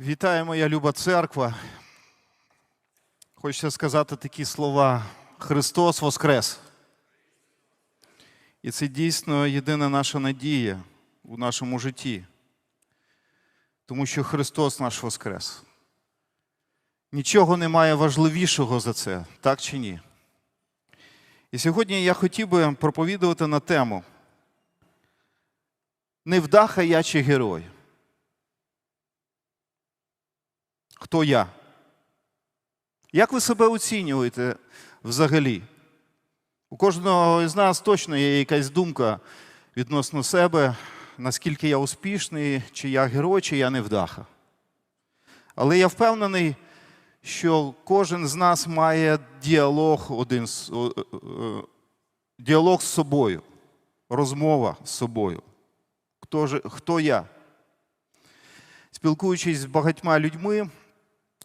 Вітаю, моя люба церква. Хочеться сказати такі слова: Христос Воскрес. І це дійсно єдина наша надія у нашому житті. Тому що Христос наш Воскрес. Нічого немає важливішого за це, так чи ні? І сьогодні я хотів би проповідувати на тему Невдаха я чи герой. Хто я? Як ви себе оцінюєте взагалі? У кожного із нас точно є якась думка відносно себе, наскільки я успішний, чи я герой, чи я невдаха. Але я впевнений, що кожен з нас має діалог один з, о- о- діалог з собою, розмова з собою. Хто, ж, хто я? Спілкуючись з багатьма людьми,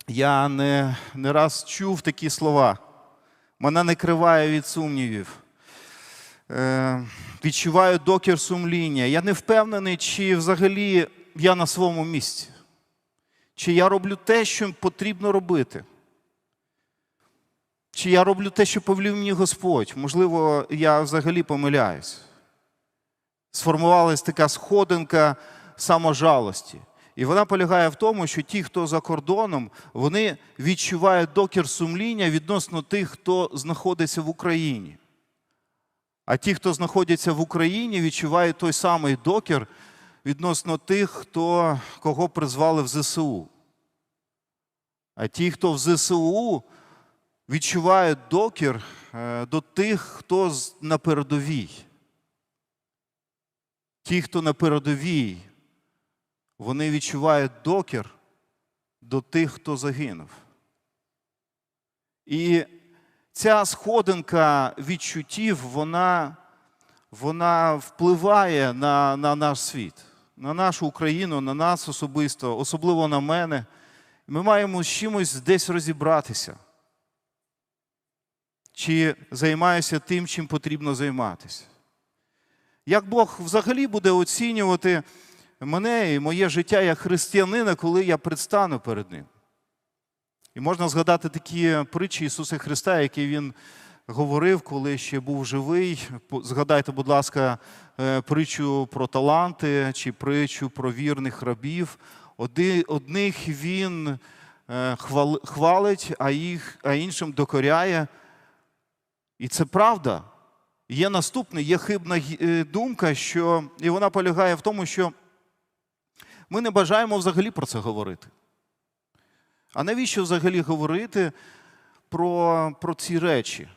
я не, не раз чув такі слова. Мене не криває від сумнівів. Е, відчуваю докір сумління. Я не впевнений, чи взагалі я на своєму місці. Чи я роблю те, що потрібно робити. Чи я роблю те, що повелів мені Господь. Можливо, я взагалі помиляюсь. Сформувалась така сходинка саможалості. І вона полягає в тому, що ті, хто за кордоном, вони відчувають докір сумління відносно тих, хто знаходиться в Україні. А ті, хто знаходяться в Україні, відчувають той самий докір відносно тих, хто, кого призвали в ЗСУ. А ті, хто в ЗСУ, відчувають докір е, до тих, хто на передовій. Ті, хто на передовій, вони відчувають докір до тих, хто загинув. І ця сходинка відчуттів, вона, вона впливає на, на наш світ, на нашу Україну, на нас особисто, особливо на мене. Ми маємо з чимось десь розібратися. Чи займаюся тим, чим потрібно займатися. Як Бог взагалі буде оцінювати мене і моє життя як християнина, коли я предстану перед Ним? І можна згадати такі притчі Ісуса Христа, які Він говорив, коли ще був живий. Згадайте, будь ласка, е, притчу про таланти чи притчу про вірних рабів. Одних Він е, хвалить, а, їх, а іншим докоряє. І це правда. Є наступне, є хибна е, думка, що, і вона полягає в тому, що ми не бажаємо взагалі про це говорити. А навіщо взагалі говорити про, про ці речі?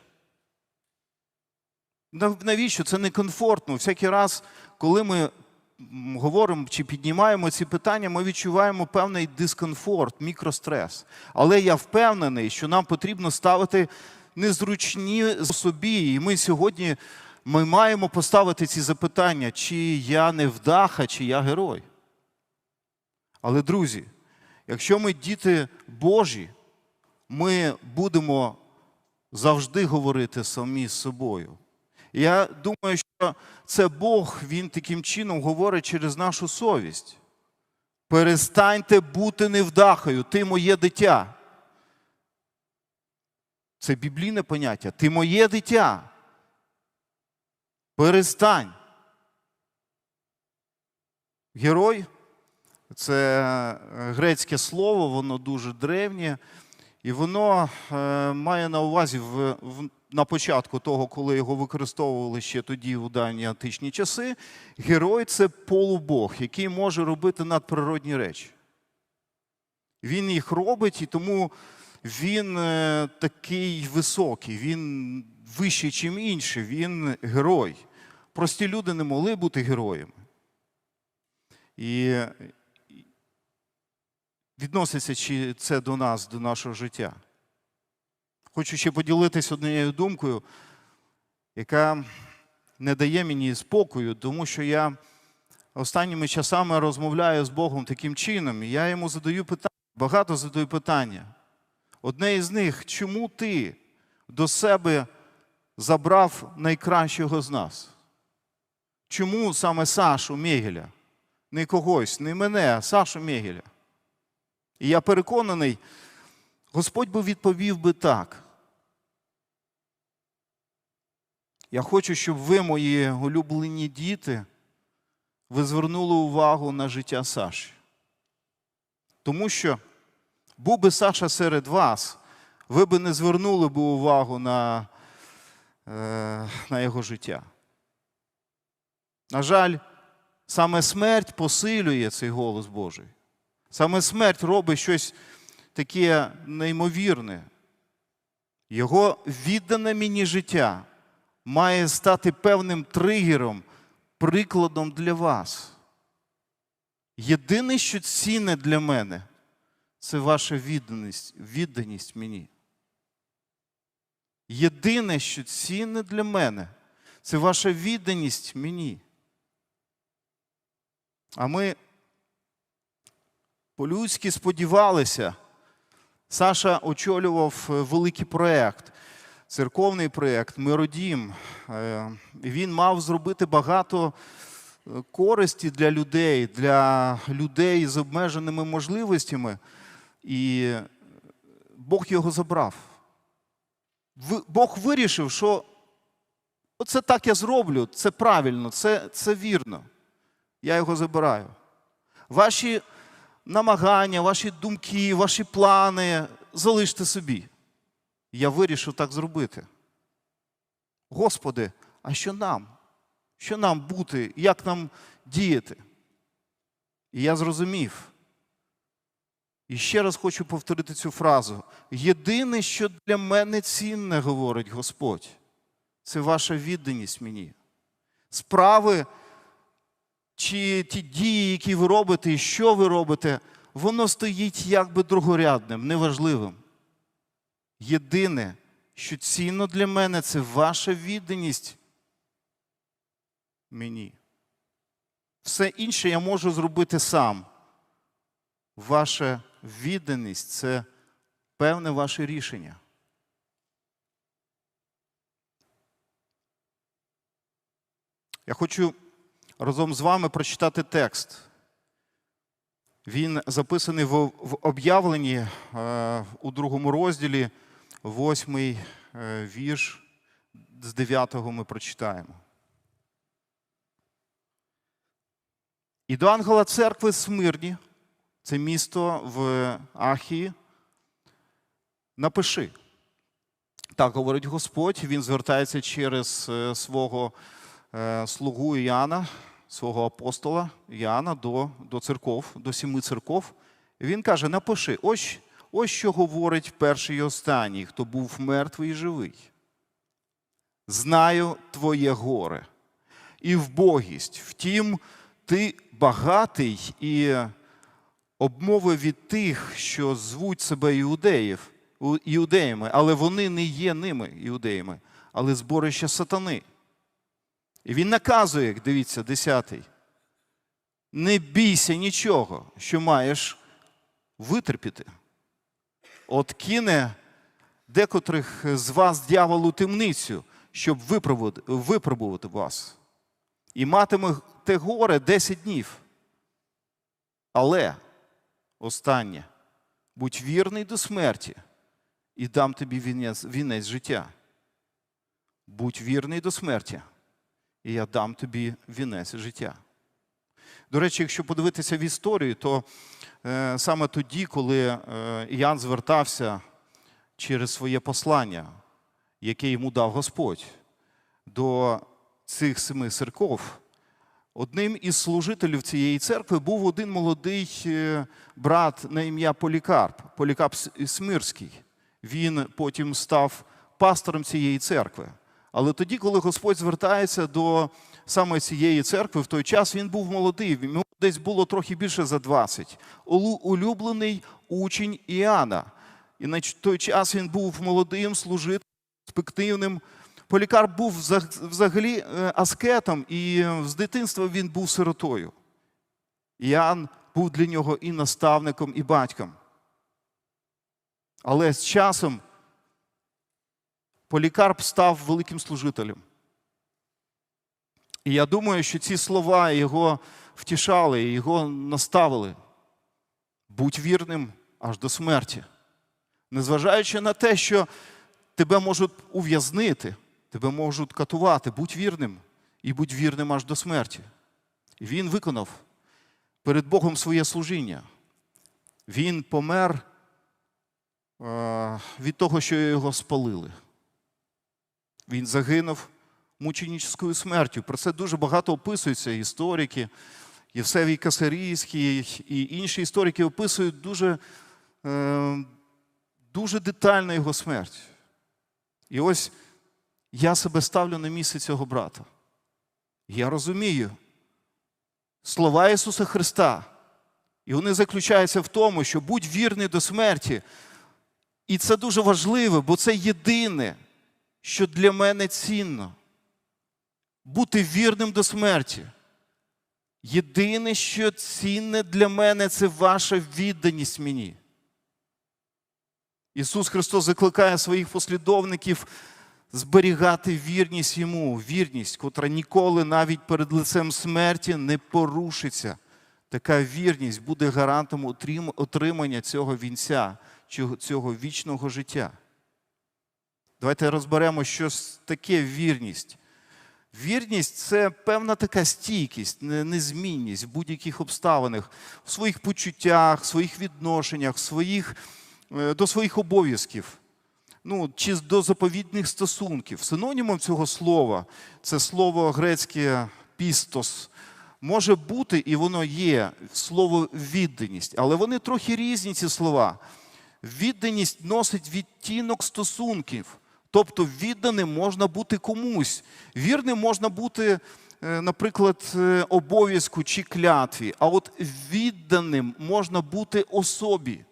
Навіщо? Це некомфортно. Всякий раз, коли ми говоримо чи піднімаємо ці питання, ми відчуваємо певний дискомфорт, мікрострес. Але я впевнений, що нам потрібно ставити незручні собі. І ми сьогодні ми маємо поставити ці запитання, чи я не вдаха, чи я герой. Але, друзі, якщо ми діти Божі, ми будемо завжди говорити самі з собою. Я думаю, що це Бог, Він таким чином говорить через нашу совість. Перестаньте бути невдахою, ти моє дитя. Це біблійне поняття. Ти моє дитя. Перестань. Герой це е, грецьке слово, воно дуже древнє, і воно е, має на увазі в, в, на початку того, коли його використовували ще тоді у давні античні часи. Герой це полубог, який може робити надприродні речі. Він їх робить, і тому він е, такий високий, він вищий, чим інші, він герой. Прості люди не могли бути героями. І відноситься чи це до нас, до нашого життя. Хочу ще поділитися однією думкою, яка не дає мені спокою, тому що я останніми часами розмовляю з Богом таким чином, і я йому задаю питання, багато задаю питання. Одне із них, чому ти до себе забрав найкращого з нас? Чому саме Сашу Мегеля? Не когось, не мене, а Сашу Мегеля? І я переконаний, Господь би відповів би так. Я хочу, щоб ви, мої улюблені діти, ви звернули увагу на життя Саші. Тому що був би Саша серед вас, ви би не звернули б увагу на, е, на його життя. На жаль, саме смерть посилює цей голос Божий. Саме смерть робить щось таке неймовірне. Його віддане мені життя має стати певним тригером, прикладом для вас. Єдине, що цінне для мене, це ваша відданість, відданість мені. Єдине, що цінне для мене, це ваша відданість мені. А ми по-людськи сподівалися, Саша очолював е, великий проєкт, церковний проєкт Миродім. Е, Він мав зробити багато е, користі для людей, для людей з обмеженими можливостями, і Бог його забрав. Бог вирішив, що оце так я зроблю, це правильно, це, це вірно. Я його забираю. Ваші намагання, ваші думки, ваші плани залиште собі. Я вирішив так зробити. Господи, а що нам? Що нам бути? Як нам діяти? І я зрозумів. І ще раз хочу повторити цю фразу. Єдине, що для мене цінне, говорить Господь, це ваша відданість мені. Справи чи ті дії, які ви робите, і що ви робите, воно стоїть якби другорядним, неважливим. Єдине, що цінно для мене, це ваша відданість мені. Все інше я можу зробити сам. Ваша відданість це певне ваше рішення. Я хочу разом з вами прочитати текст. Він записаний в, об'явленні е, у другому розділі, восьмий е, вірш, з дев'ятого ми прочитаємо. І до ангела церкви Смирні, це місто в Ахії, напиши. Так говорить Господь, він звертається через е, свого слугу Іоанна, свого апостола Іоанна до, до церков, до сіми церков. Він каже: напиши, ось, ось що говорить перший і останній, хто був мертвий і живий. Знаю твоє горе і вбогість. Втім, ти багатий і обмови від тих, що звуть себе іудеїв, іудеями, але вони не є ними іудеями, але зборище сатани. І він наказує, дивіться, 10. Не бійся нічого, що маєш витерпіти. От кине декотрих з вас дьявол у темницю, щоб випробувати, вас. І матимете горе 10 днів. Але останнє, будь вірний до смерті, і дам тобі вінець, вінець життя. Будь вірний до смерті, і я дам тобі вінець життя. До речі, якщо подивитися в історію, то е, саме тоді, коли е, Іоанн звертався через своє послання, яке йому дав Господь, до цих семи церков, одним із служителів цієї церкви був один молодий е, брат на ім'я Полікарп, Полікарп Смирський. Він потім став пастором цієї церкви. Але тоді, коли Господь звертається до саме цієї церкви, в той час він був молодий, йому десь було трохи більше за 20. Улюблений учень Іоанна. І на той час він був молодим, служителем, перспективним. Полікарп був взагалі е, аскетом, і з дитинства він був сиротою. Іоанн був для нього і наставником, і батьком. Але з часом Полікарп став великим служителем. І я думаю, що ці слова його втішали, його наставили. Будь вірним аж до смерті. Незважаючи на те, що тебе можуть ув'язнити, тебе можуть катувати, будь вірним і будь вірним аж до смерті. І він виконав перед Богом своє служіння. Він помер е, від того, що його спалили. Він загинув мученическою смертю. Про це дуже багато описуються історики. Євсевій Касарійський і інші історики описують дуже, е, дуже детально його смерть. І ось я себе ставлю на місце цього брата. Я розумію слова Ісуса Христа. І вони заключаються в тому, що будь вірний до смерті. І це дуже важливо, бо це єдине, що для мене цінно. Бути вірним до смерті. Єдине, що цінне для мене, це ваша відданість мені. Ісус Христос закликає своїх послідовників зберігати вірність йому, вірність, котра ніколи навіть перед лицем смерті не порушиться. Така вірність буде гарантом отримання цього вінця, цього- вічного життя. Давайте розберемо, що таке вірність. Вірність це певна така стійкість, незмінність в будь-яких обставинах, в своїх почуттях, в своїх відношеннях, своїх, е, до своїх обов'язків, ну, чи до заповідних стосунків. Синонімом цього слова це слово грецьке пістос. Може бути, і воно є слово відданість, але вони трохи різні, ці слова. Відданість носить відтінок стосунків. Тобто відданим можна бути комусь. Вірним можна бути, е, наприклад, е, обов'язку чи клятві. А от відданим можна бути особі.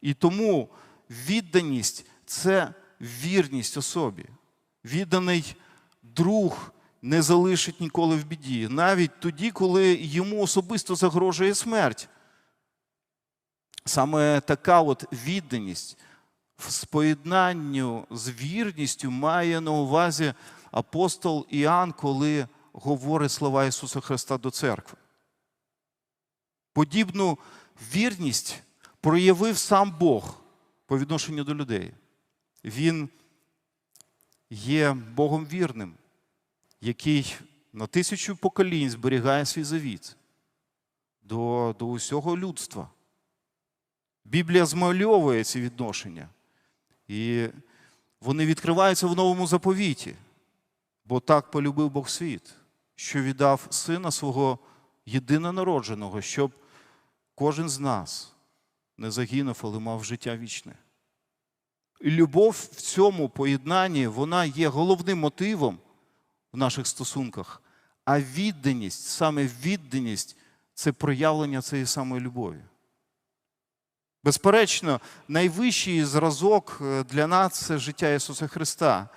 І тому відданість це вірність особі. Відданий друг не залишить ніколи в біді, навіть тоді, коли йому особисто загрожує смерть. Саме така от відданість в споєднанню з вірністю має на увазі апостол Іоанн, коли говорить слова Ісуса Христа до церкви. Подібну вірність проявив сам Бог по відношенню до людей. Він є Богом вірним, який на тисячу поколінь зберігає свій завіт до, до усього людства. Біблія змальовує ці відношення. І вони відкриваються в новому заповіті. Бо так полюбив Бог світ, що віддав сина свого єдинонародженого, щоб кожен з нас не загинув, але мав життя вічне. І любов в цьому поєднанні вона є головним мотивом в наших стосунках, а відданість, саме відданість це проявлення цієї самої любові. Безперечно, найвищий зразок е, для нас це життя Ісуса Христа,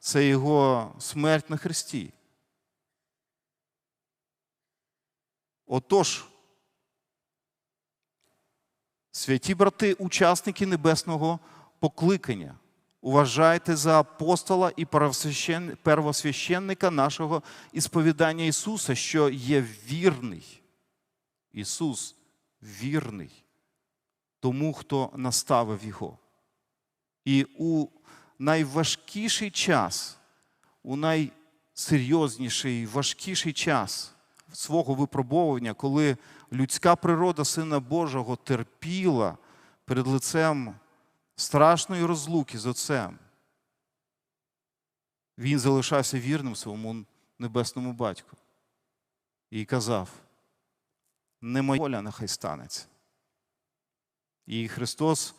це Його смерть на Христі. Отож, святі брати, учасники небесного покликання, уважайте за апостола і первосвященника нашого ісповідання Ісуса, що є вірний. Ісус вірний тому, хто наставив його. І у найважкіший час, у найсерйозніший, важкіший час свого випробовування, коли людська природа Сина Божого терпіла перед лицем страшної розлуки з Отцем, він залишався вірним своєму небесному батьку і казав: не моя воля нехай станеться. І Христос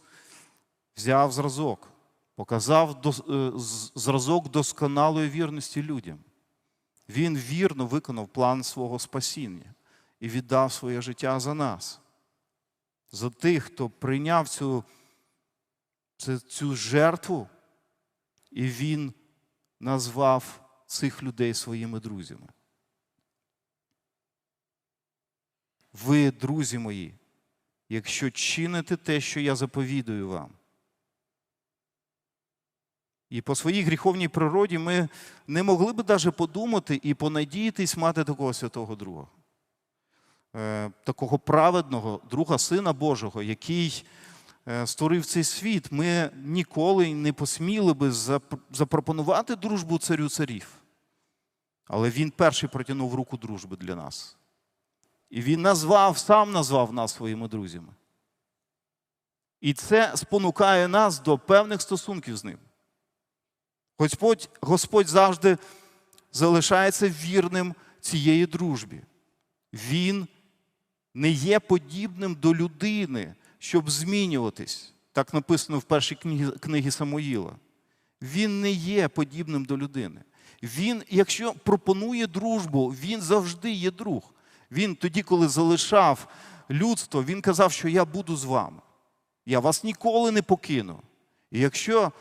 взяв зразок, показав е, зразок досконалої вірності людям. Він вірно виконав план свого спасіння і віддав своє життя за нас, за тих, хто прийняв цю, цю жертву, і він назвав цих людей своїми друзями. Ви, друзі мої, якщо чините те, що я заповідую вам. І по своїй гріховній природі ми не могли би навіть подумати і понадіятись мати такого святого друга, Е, такого праведного друга Сина Божого, який е, створив цей світ, ми ніколи не посміли би запропонувати дружбу царю царів. Але він перший протягнув руку дружби для нас. І він назвав, сам назвав нас своїми друзями. І це спонукає нас до певних стосунків з ним. Господь, Господь завжди залишається вірним цієї дружбі. Він не є подібним до людини, щоб змінюватись. Так написано в першій книгі, Самуїла. Він не є подібним до людини. Він, якщо пропонує дружбу, він завжди є друг. Він тоді, коли залишав людство, він казав, що я буду з вами. Я вас ніколи не покину. І якщо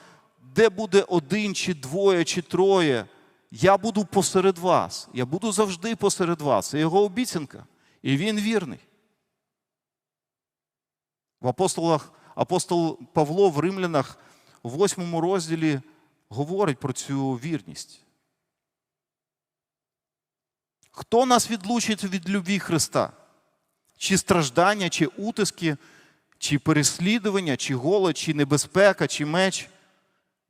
де буде один, чи двоє, чи троє, я буду посеред вас. Я буду завжди посеред вас. Це його обіцянка. І він вірний. В апостолах, апостол Павло в Римлянах у восьмому розділі говорить про цю вірність. Хто нас відлучить від любві Христа? Чи страждання, чи утиски, чи переслідування, чи голод, чи небезпека, чи меч?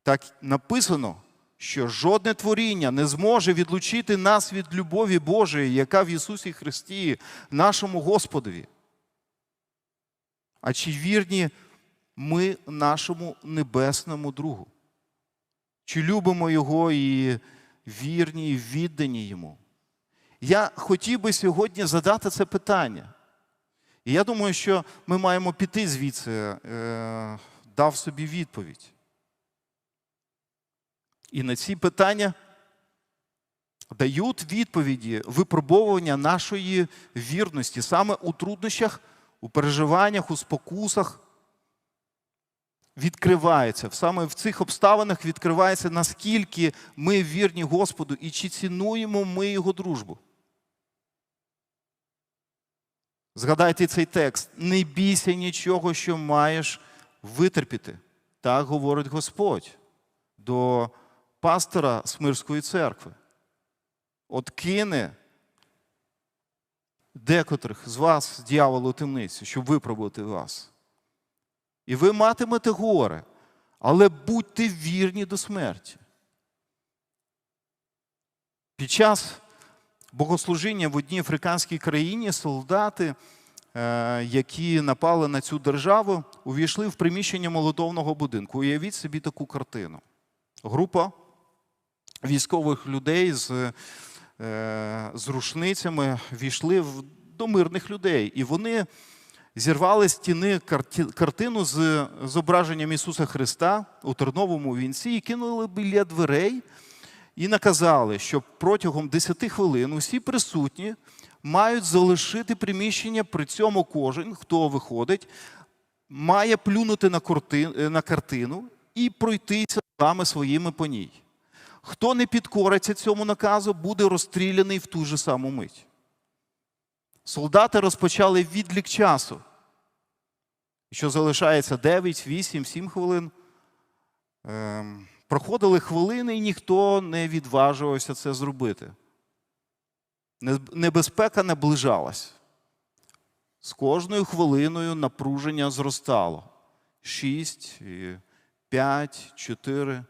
Так написано, що жодне творіння не зможе відлучити нас від любові Божої, яка в Ісусі Христі, нашому Господові. А чи вірні ми нашому небесному другу? Чи любимо Його і вірні, і віддані Йому? Я хотів би сьогодні задати це питання. І я думаю, що ми маємо піти звідси, е, дав собі відповідь. І на ці питання дають відповіді випробовування нашої вірності саме у труднощах, у переживаннях, у спокусах. Відкривається саме в цих обставинах відкривається, наскільки ми вірні Господу і чи цінуємо ми Його дружбу. Згадайте цей текст: не бійся нічого, що маєш витерпіти. Так говорить Господь до пастора Смирської церкви. От кине декотрих з вас дьявол у темницю, щоб випробувати вас. І ви матимете горе, але будьте вірні до смерті. Під час богослужіння в одній африканській країні солдати, е, які напали на цю державу, увійшли в приміщення молотовного будинку. Уявіть собі таку картину. Група військових людей з, е, з рушницями війшли до мирних людей. І вони зірвали стіни картину з зображенням Ісуса Христа у терновому вінці і кинули біля дверей і наказали, що протягом 10 хвилин усі присутні мають залишити приміщення, при цьому кожен, хто виходить, має плюнути на, корти- на картину і пройтися саме своїми по ній. Хто не підкориться цьому наказу, буде розстріляний в ту же саму мить. Солдати розпочали відлік часу. Що залишається 9, 8, 7 хвилин. Ем, проходили хвилини, і ніхто не відважувався це зробити. Небезпека наближалась. З кожною хвилиною напруження зростало. Шість, п'ять, чотири.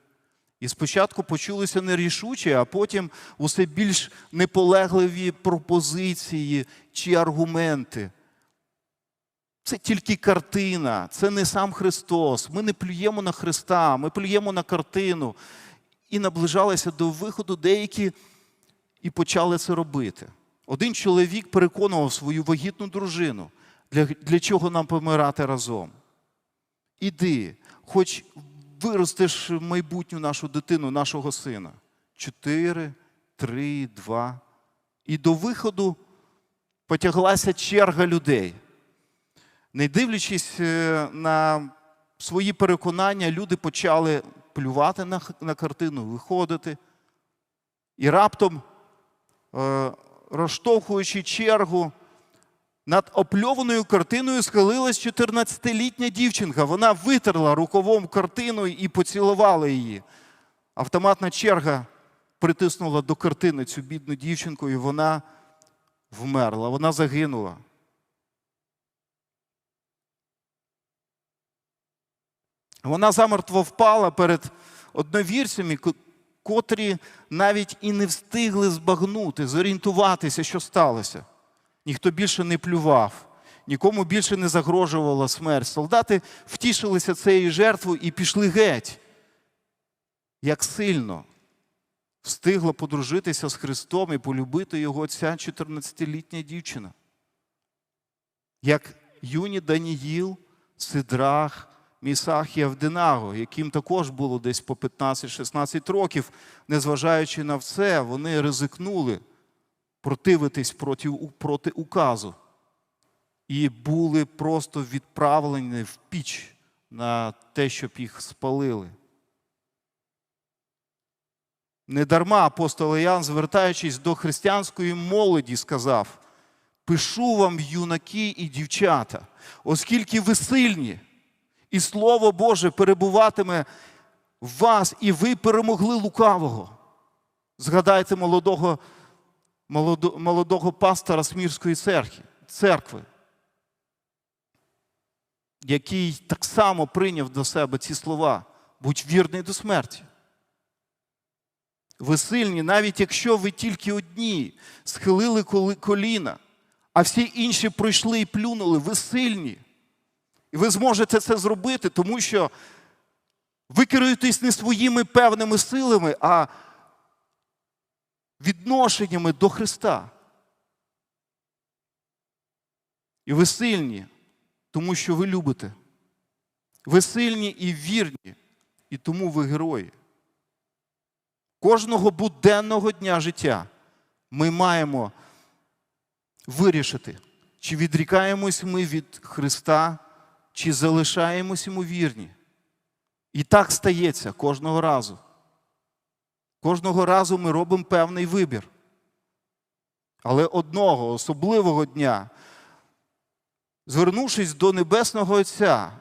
І спочатку почулися нерішучі, а потім усе більш неполегливі пропозиції чи аргументи. Це тільки картина, це не сам Христос. Ми не плюємо на Христа, ми плюємо на картину. І наближалися до виходу деякі і почали це робити. Один чоловік переконував свою вагітну дружину, для, для чого нам помирати разом. Іди, хоч виростеш майбутню нашу дитину, нашого сина. Чотири, три, два. І до виходу потяглася черга людей. Не дивлячись е, на свої переконання, люди почали плювати на, картину, виходити. І раптом, е, розштовхуючи чергу, над опльованою картиною схилилась 14-літня дівчинка. Вона витерла рукавом картину і поцілувала її. Автоматна черга притиснула до картини цю бідну дівчинку, і вона вмерла, вона загинула. Вона замертво впала перед одновірцями, котрі навіть і не встигли збагнути, зорієнтуватися, що сталося. Ніхто більше не плював, нікому більше не загрожувала смерть. Солдати втішилися цією жертвою і пішли геть. Як сильно встигла подружитися з Христом і полюбити його ця 14-літня дівчина. Як юні Даніїл, Сидрах, Місах і Авденаго, яким також було десь по 15-16 років, незважаючи на все, вони ризикнули противитись проти, проти указу і були просто відправлені в піч на те, щоб їх спалили. Недарма апостол Іоанн, звертаючись до християнської молоді, сказав: Пишу вам, юнаки і дівчата, оскільки ви сильні, і Слово Боже перебуватиме в вас, і ви перемогли лукавого. Згадайте молодого, молодо- молодого пастора Смірської церкви, який так само прийняв до себе ці слова: будь вірний до смерті. Ви сильні, навіть якщо ви тільки одні схилили коліна, а всі інші пройшли і плюнули, ви сильні. І ви зможете це зробити, тому що ви керуєтесь не своїми певними силами, а відношеннями до Христа. І ви сильні, тому що ви любите. Ви сильні і вірні, і тому ви герої. Кожного буденного дня життя ми маємо вирішити, чи відрікаємось ми від Христа, чи залишаємось йому вірні. І так стається кожного разу. Кожного разу ми робимо певний вибір. Але одного особливого дня, звернувшись до Небесного Отця,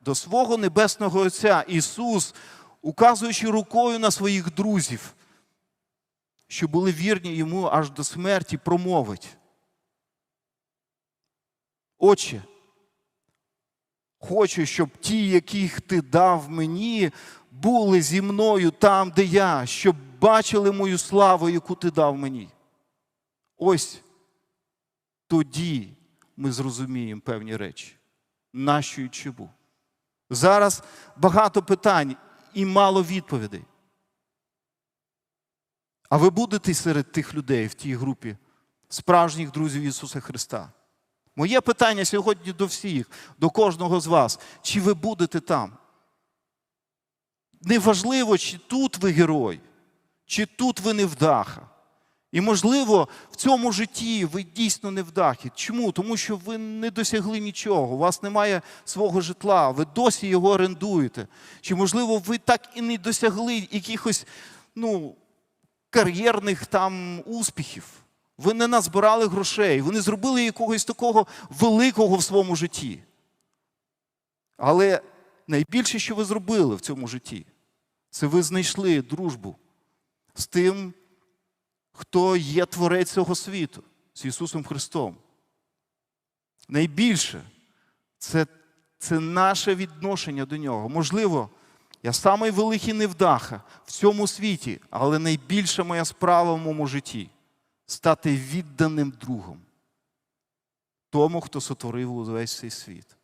до свого Небесного Отця, Ісус, указуючи рукою на своїх друзів, що були вірні йому аж до смерті, промовить. Отче, хочу, щоб ті, яких ти дав мені, були зі мною там, де я, щоб бачили мою славу, яку ти дав мені. Ось тоді ми зрозуміємо певні речі. Нащо і чому. Зараз багато питань і мало відповідей. А ви будете серед тих людей в тій групі справжніх друзів Ісуса Христа? Моє питання сьогодні до всіх, до кожного з вас. Чи ви будете там? Неважливо, чи тут ви герой, чи тут ви невдаха. І, можливо, в цьому житті ви дійсно невдахи. Чому? Тому що ви не досягли нічого, у вас немає свого житла, ви досі його орендуєте. Чи, можливо, ви так і не досягли якихось ну, кар'єрних там успіхів. Ви не назбирали грошей, ви не зробили якогось такого великого в своєму житті. Але найбільше, що ви зробили в цьому житті, це ви знайшли дружбу з тим, хто є творець цього світу, з Ісусом Христом. Найбільше це, це наше відношення до Нього. Можливо, я самий великий невдаха в цьому світі, але найбільша моя справа в моєму житті стати відданим другом тому, хто сотворив увесь цей світ.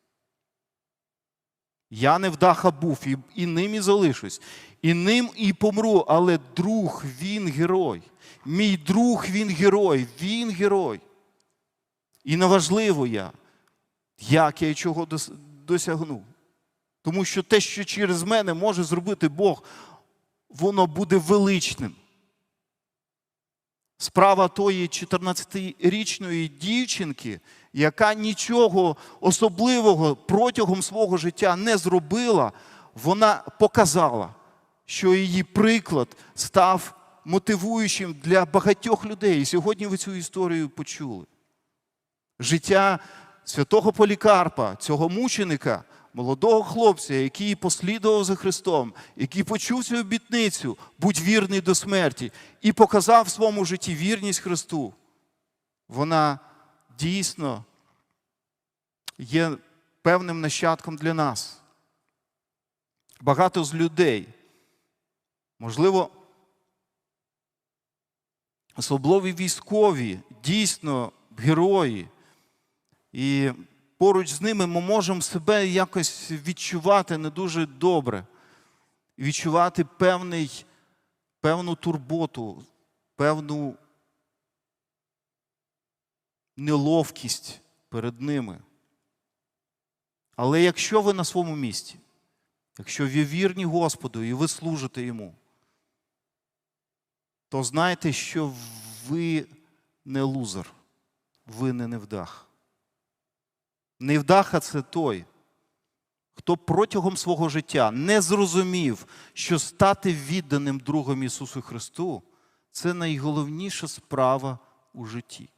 Я невдаха був і, і ним і залишусь, і ним і помру, але друг він герой. Мій друг він герой, він герой. І неважливо я, як я і чого досягну. Тому що те, що через мене може зробити Бог, воно буде величним. Справа тої 14-річної дівчинки, яка нічого особливого протягом свого життя не зробила, вона показала, що її приклад став мотивуючим для багатьох людей. І сьогодні ви цю історію почули. Життя святого Полікарпа, цього мученика, молодого хлопця, який послідував за Христом, який почув цю обітницю, будь вірний до смерті, і показав в своєму житті вірність Христу, вона дійсно є певним нащадком для нас. Багато з людей, можливо, особливі військові, дійсно герої. І поруч з ними ми можемо себе якось відчувати не дуже добре, відчувати певний, певну турботу, певну неловкість перед ними. Але якщо ви на своєму місці, якщо ви вірні Господу і ви служите Йому, то знайте, що ви не лузер, ви не невдах. Невдаха це той, хто протягом свого життя не зрозумів, що стати відданим другом Ісусу Христу це найголовніша справа у житті.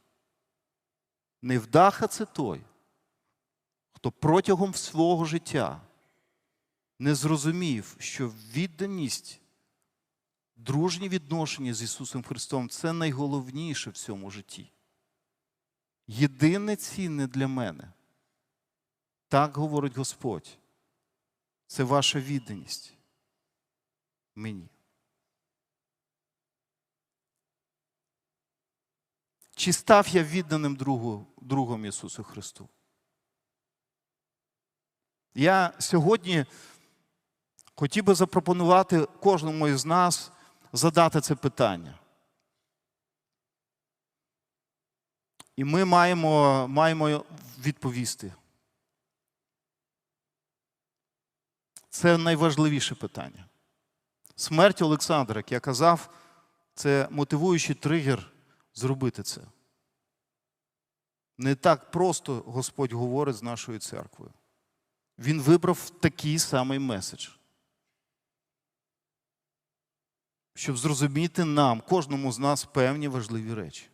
Невдаха це той, хто протягом свого життя не зрозумів, що відданість, дружні відношення з Ісусом Христом це найголовніше в цьому житті. Єдине цінне для мене. Так говорить Господь. Це ваша відданість мені. Чи став я відданим другу, другом Ісусу Христу? Я сьогодні хотів би запропонувати кожному із нас задати це питання. І ми маємо, маємо відповісти. Це найважливіше питання. Смерть Олександра, як я казав, це мотивуючий тригер зробити це. Не так просто Господь говорить з нашою церквою. Він вибрав такий самий меседж. Щоб зрозуміти нам, кожному з нас певні важливі речі.